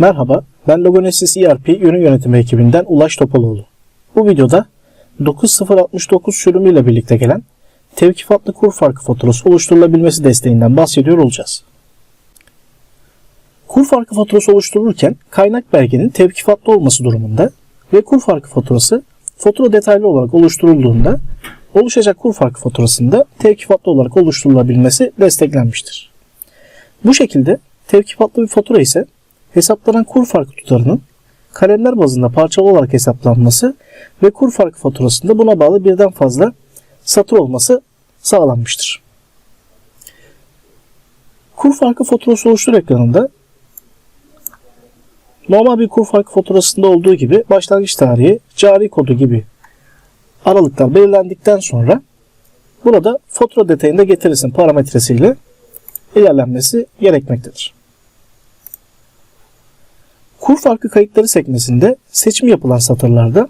Merhaba, ben Logonesis ERP ürün yönetimi ekibinden Ulaş Topaloğlu. Bu videoda 9069 sürümüyle birlikte gelen tevkifatlı kur farkı faturası oluşturulabilmesi desteğinden bahsediyor olacağız. Kur farkı faturası oluşturulurken kaynak belgenin tevkifatlı olması durumunda ve kur farkı faturası fatura detaylı olarak oluşturulduğunda oluşacak kur farkı faturasında tevkifatlı olarak oluşturulabilmesi desteklenmiştir. Bu şekilde tevkifatlı bir fatura ise hesaplanan kur farkı tutarının kalemler bazında parçalı olarak hesaplanması ve kur farkı faturasında buna bağlı birden fazla satır olması sağlanmıştır. Kur farkı faturası oluştur ekranında normal bir kur farkı faturasında olduğu gibi başlangıç tarihi, cari kodu gibi aralıklar belirlendikten sonra burada fatura detayında getirirsin parametresiyle ilerlenmesi gerekmektedir. Kur farkı kayıtları sekmesinde seçim yapılan satırlarda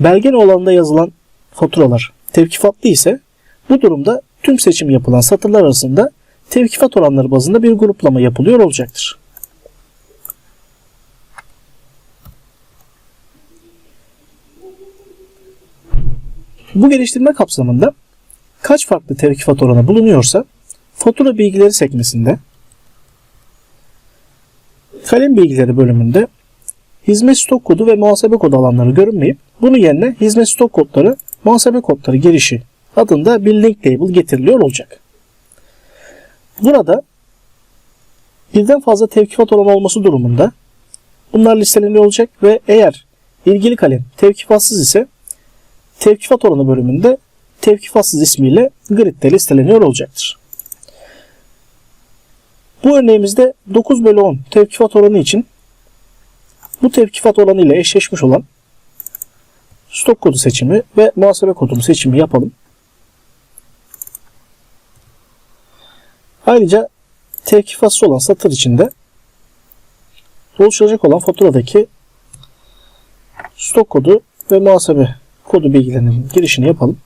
belgen olanında yazılan faturalar tevkifatlı ise bu durumda tüm seçim yapılan satırlar arasında tevkifat oranları bazında bir gruplama yapılıyor olacaktır. Bu geliştirme kapsamında kaç farklı tevkifat oranı bulunuyorsa fatura bilgileri sekmesinde kalem bilgileri bölümünde hizmet stok kodu ve muhasebe kodu alanları görünmeyip bunun yerine hizmet stok kodları, muhasebe kodları girişi adında bir link label getiriliyor olacak. Burada birden fazla tevkifat oranı olması durumunda bunlar listeleniyor olacak ve eğer ilgili kalem tevkifatsız ise tevkifat oranı bölümünde tevkifatsız ismiyle gridde listeleniyor olacaktır. Bu örneğimizde 9 bölü 10 tevkifat oranı için bu tevkifat oranı ile eşleşmiş olan stok kodu seçimi ve muhasebe kodu seçimi yapalım. Ayrıca tevkifatsız olan satır içinde oluşacak olan faturadaki stok kodu ve muhasebe kodu bilgilerinin girişini yapalım.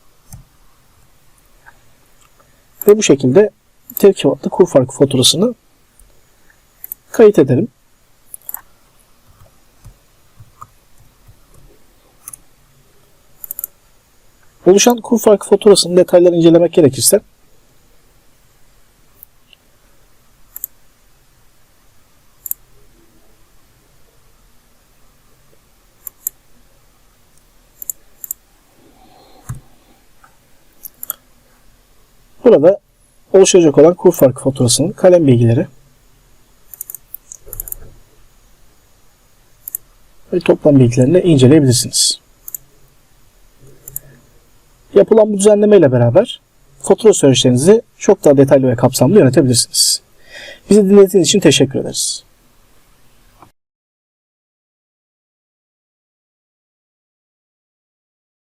Ve bu şekilde tevkifatlı kur farkı faturasını kayıt edelim. Oluşan kur farkı faturasının detaylarını incelemek gerekirse Burada oluşacak olan kur farkı faturasının kalem bilgileri ve toplam bilgilerini inceleyebilirsiniz. Yapılan bu düzenleme ile beraber fatura süreçlerinizi çok daha detaylı ve kapsamlı yönetebilirsiniz. Bizi dinlediğiniz için teşekkür ederiz.